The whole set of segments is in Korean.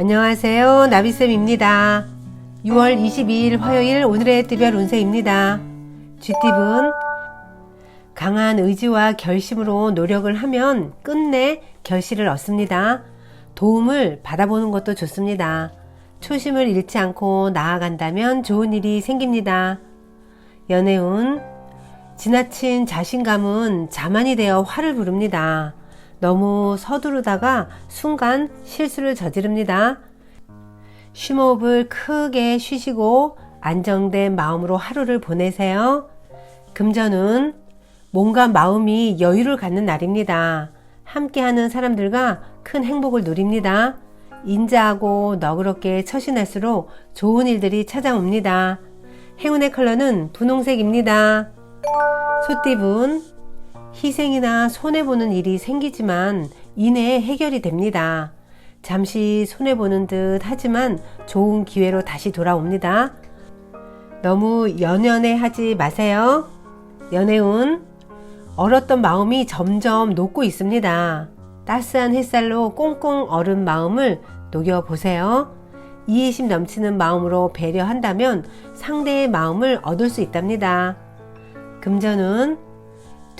안녕하세요. 나비쌤입니다. 6월 22일 화요일 오늘의 띠별 운세입니다. 쥐띠분 강한 의지와 결심으로 노력을 하면 끝내 결실을 얻습니다. 도움을 받아보는 것도 좋습니다. 초심을 잃지 않고 나아간다면 좋은 일이 생깁니다. 연애운 지나친 자신감은 자만이 되어 화를 부릅니다. 너무 서두르다가 순간 실수를 저지릅니다. 쉼호흡을 크게 쉬시고 안정된 마음으로 하루를 보내세요. 금전은 몸과 마음이 여유를 갖는 날입니다. 함께하는 사람들과 큰 행복을 누립니다. 인자하고 너그럽게 처신할수록 좋은 일들이 찾아옵니다. 행운의 컬러는 분홍색입니다. 소띠분 희생이나 손해보는 일이 생기지만 이내에 해결이 됩니다. 잠시 손해보는 듯 하지만 좋은 기회로 다시 돌아옵니다. 너무 연연해 하지 마세요. 연애운 얼었던 마음이 점점 녹고 있습니다. 따스한 햇살로 꽁꽁 얼은 마음을 녹여보세요. 이해심 넘치는 마음으로 배려한다면 상대의 마음을 얻을 수 있답니다. 금전은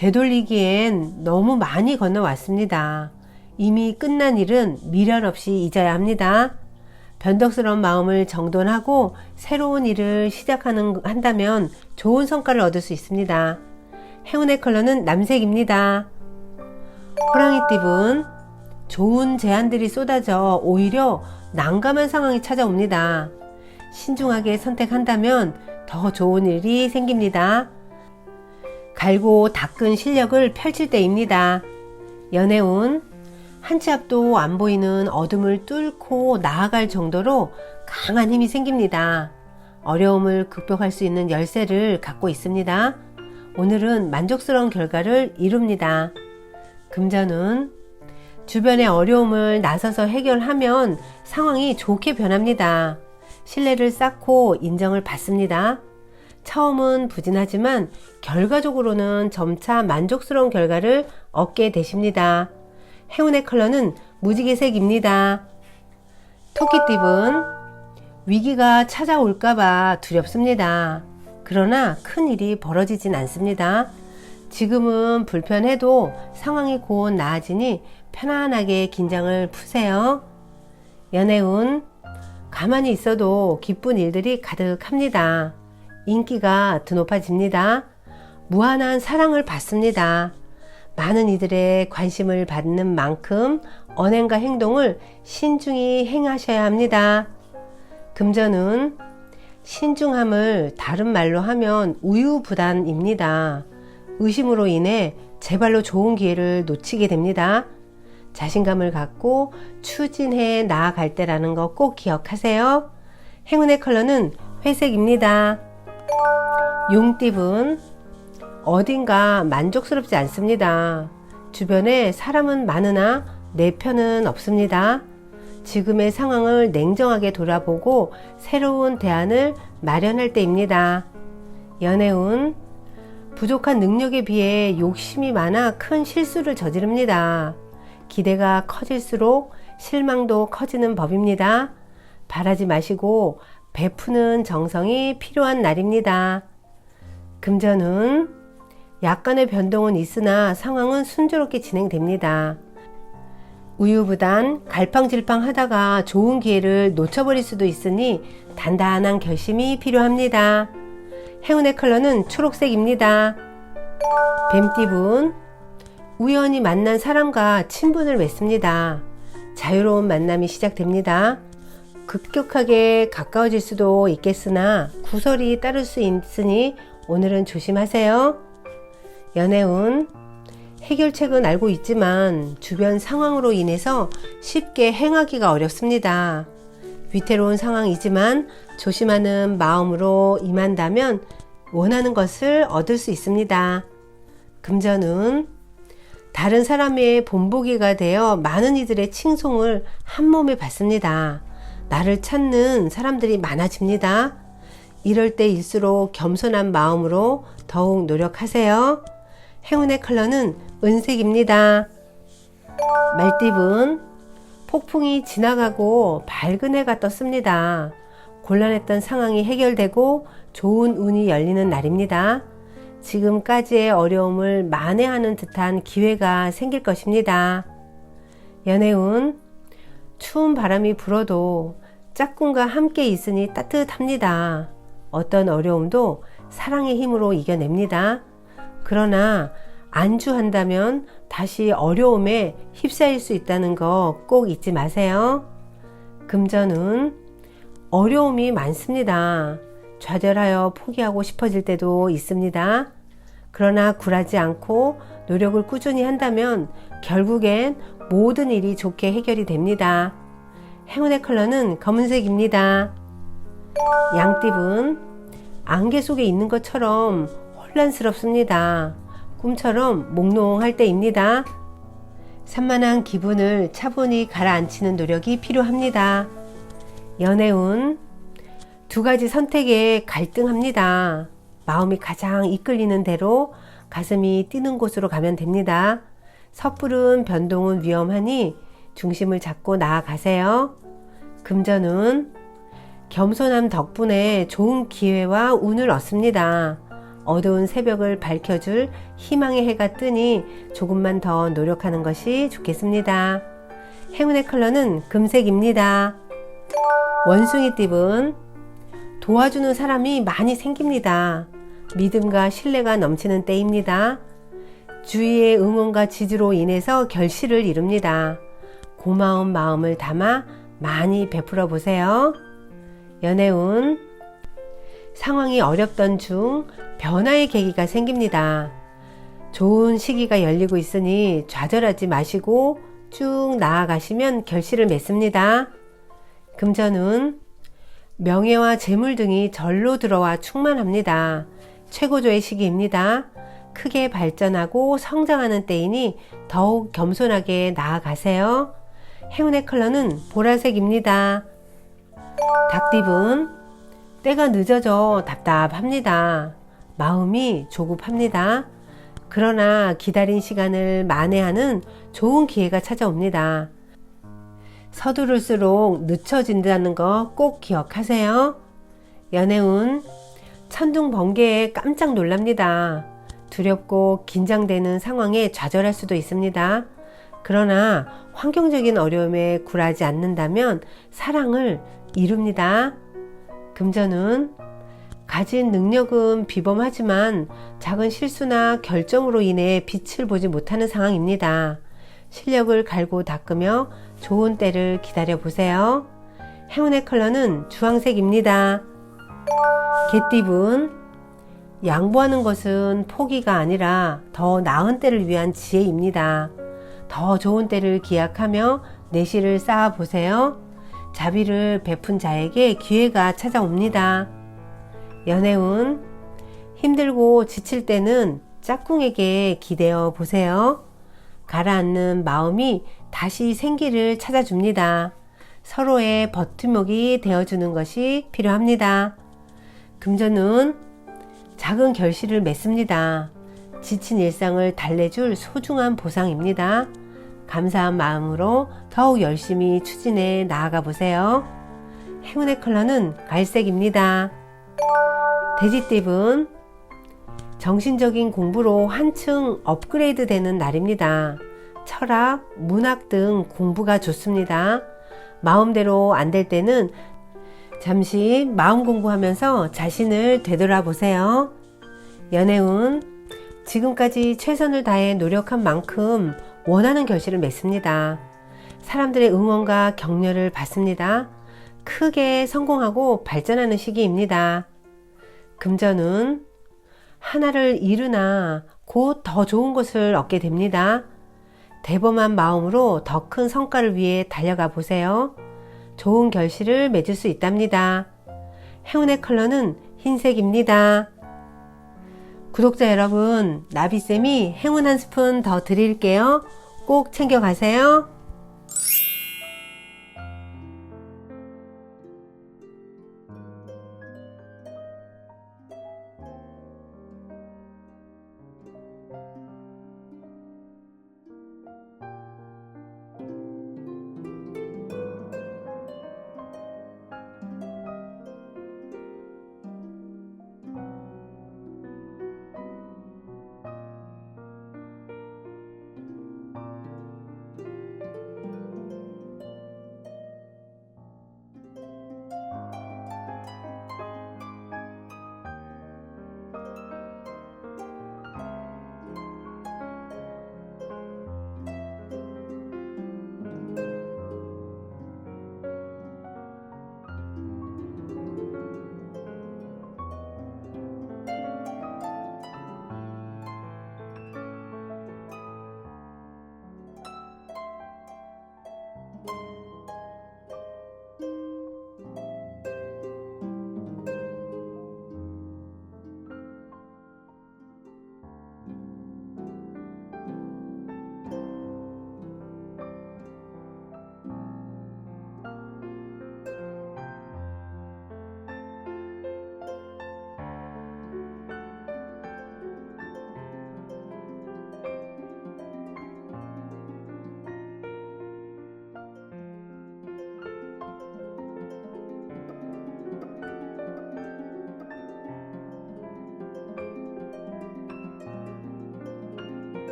되돌리기엔 너무 많이 건너왔습니다. 이미 끝난 일은 미련 없이 잊어야 합니다. 변덕스러운 마음을 정돈하고 새로운 일을 시작하는 한다면 좋은 성과를 얻을 수 있습니다. 행운의 컬러는 남색입니다. 호랑이띠분 좋은 제안들이 쏟아져 오히려 난감한 상황이 찾아옵니다. 신중하게 선택한다면 더 좋은 일이 생깁니다. 갈고 닦은 실력을 펼칠 때입니다. 연애운 한치 앞도 안 보이는 어둠을 뚫고 나아갈 정도로 강한 힘이 생깁니다. 어려움을 극복할 수 있는 열쇠를 갖고 있습니다. 오늘은 만족스러운 결과를 이룹니다. 금전은 주변의 어려움을 나서서 해결하면 상황이 좋게 변합니다. 신뢰를 쌓고 인정을 받습니다. 처음은 부진하지만 결과적으로는 점차 만족스러운 결과를 얻게 되십니다. 행운의 컬러는 무지개색입니다. 토끼띠분 위기가 찾아올까봐 두렵습니다. 그러나 큰 일이 벌어지진 않습니다. 지금은 불편해도 상황이 곧 나아지니 편안하게 긴장을 푸세요. 연애운 가만히 있어도 기쁜 일들이 가득합니다. 인기가 더 높아집니다. 무한한 사랑을 받습니다. 많은 이들의 관심을 받는 만큼 언행과 행동을 신중히 행하셔야 합니다. 금전은 신중함을 다른 말로 하면 우유부단입니다. 의심으로 인해 제발로 좋은 기회를 놓치게 됩니다. 자신감을 갖고 추진해 나아갈 때라는 거 꼭 기억하세요. 행운의 컬러는 회색입니다. 용띠분 어딘가 만족스럽지 않습니다. 주변에 사람은 많으나 내 편은 없습니다. 지금의 상황을 냉정하게 돌아보고 새로운 대안을 마련할 때입니다. 연애운 부족한 능력에 비해 욕심이 많아 큰 실수를 저지릅니다. 기대가 커질수록 실망도 커지는 법입니다. 바라지 마시고 베푸는 정성이 필요한 날입니다. 금전은 약간의 변동은 있으나 상황은 순조롭게 진행됩니다. 우유부단 갈팡질팡 하다가 좋은 기회를 놓쳐버릴 수도 있으니 단단한 결심이 필요합니다. 행운의 컬러는 초록색입니다. 뱀띠분 우연히 만난 사람과 친분을 맺습니다. 자유로운 만남이 시작됩니다. 급격하게 가까워질 수도 있겠으나 구설이 따를 수 있으니 오늘은 조심하세요. 연애운 해결책은 알고 있지만 주변 상황으로 인해서 쉽게 행하기가 어렵습니다. 위태로운 상황이지만 조심하는 마음으로 임한다면 원하는 것을 얻을 수 있습니다. 금전은 다른 사람의 본보기가 되어 많은 이들의 칭송을 한 몸에 받습니다. 나를 찾는 사람들이 많아집니다. 이럴 때일수록 겸손한 마음으로 더욱 노력하세요. 행운의 컬러는 은색입니다. 말띠분 폭풍이 지나가고 밝은 해가 떴습니다. 곤란했던 상황이 해결되고 좋은 운이 열리는 날입니다. 지금까지의 어려움을 만회하는 듯한 기회가 생길 것입니다. 연애운 추운 바람이 불어도 짝꿍과 함께 있으니 따뜻합니다. 어떤 어려움도 사랑의 힘으로 이겨냅니다. 그러나 안주한다면 다시 어려움에 휩싸일 수 있다는 거 꼭 잊지 마세요. 금전은 어려움이 많습니다. 좌절하여 포기하고 싶어질 때도 있습니다. 그러나 굴하지 않고 노력을 꾸준히 한다면 결국엔 모든 일이 좋게 해결이 됩니다. 행운의 컬러는 검은색입니다. 양띠분 안개 속에 있는 것처럼 혼란스럽습니다. 꿈처럼 몽롱할 때입니다. 산만한 기분을 차분히 가라앉히는 노력이 필요합니다. 연애운 두 가지 선택에 갈등합니다. 마음이 가장 이끌리는 대로 가슴이 뛰는 곳으로 가면 됩니다. 섣부른 변동은 위험하니 중심을 잡고 나아가세요. 금전은 겸손함 덕분에 좋은 기회와 운을 얻습니다. 어두운 새벽을 밝혀줄 희망의 해가 뜨니 조금만 더 노력하는 것이 좋겠습니다. 행운의 컬러는 금색입니다. 원숭이 띠은 도와주는 사람이 많이 생깁니다. 믿음과 신뢰가 넘치는 때입니다. 주위의 응원과 지지로 인해서 결실을 이룹니다. 고마운 마음을 담아 많이 베풀어 보세요. 연애운 상황이 어렵던 중 변화의 계기가 생깁니다. 좋은 시기가 열리고 있으니 좌절하지 마시고 쭉 나아가시면 결실을 맺습니다. 금전운 명예와 재물 등이 절로 들어와 충만합니다. 최고조의 시기입니다. 크게 발전하고 성장하는 때이니 더욱 겸손하게 나아가세요. 행운의 컬러는 보라색입니다. 닭띠분 때가 늦어져 답답합니다. 마음이 조급합니다. 그러나 기다린 시간을 만회하는 좋은 기회가 찾아옵니다. 서두를수록 늦춰진다는 거 꼭 기억하세요. 연애운 천둥 번개에 깜짝 놀랍니다. 두렵고 긴장되는 상황에 좌절할 수도 있습니다. 그러나 환경적인 어려움에 굴하지 않는다면 사랑을 이룹니다. 금전은 가진 능력은 비범하지만 작은 실수나 결정으로 인해 빛을 보지 못하는 상황입니다. 실력을 갈고 닦으며 좋은 때를 기다려 보세요. 행운의 컬러는 주황색입니다. 개띠분 양보하는 것은 포기가 아니라 더 나은 때를 위한 지혜입니다. 더 좋은 때를 기약하며 내실을 쌓아 보세요. 자비를 베푼 자에게 기회가 찾아옵니다. 연애운 힘들고 지칠 때는 짝꿍에게 기대어 보세요. 가라앉는 마음이 다시 생기를 찾아줍니다. 서로의 버팀목이 되어주는 것이 필요합니다. 금전은 작은 결실을 맺습니다. 지친 일상을 달래줄 소중한 보상입니다. 감사한 마음으로 더욱 열심히 추진해 나아가 보세요. 행운의 컬러는 갈색입니다. 돼지띠은 정신적인 공부로 한층 업그레이드 되는 날입니다. 철학, 문학 등 공부가 좋습니다. 마음대로 안 될 때는 잠시 마음 공부하면서 자신을 되돌아보세요. 연애운 지금까지 최선을 다해 노력한 만큼 원하는 결실을 맺습니다. 사람들의 응원과 격려를 받습니다. 크게 성공하고 발전하는 시기입니다. 금전은 하나를 이루나 곧 더 좋은 것을 얻게 됩니다. 대범한 마음으로 더 큰 성과를 위해 달려가 보세요. 좋은 결실을 맺을 수 있답니다. 행운의 컬러는 흰색입니다. 구독자 여러분, 나비쌤이 행운 한 스푼 더 드릴게요. 꼭 챙겨가세요.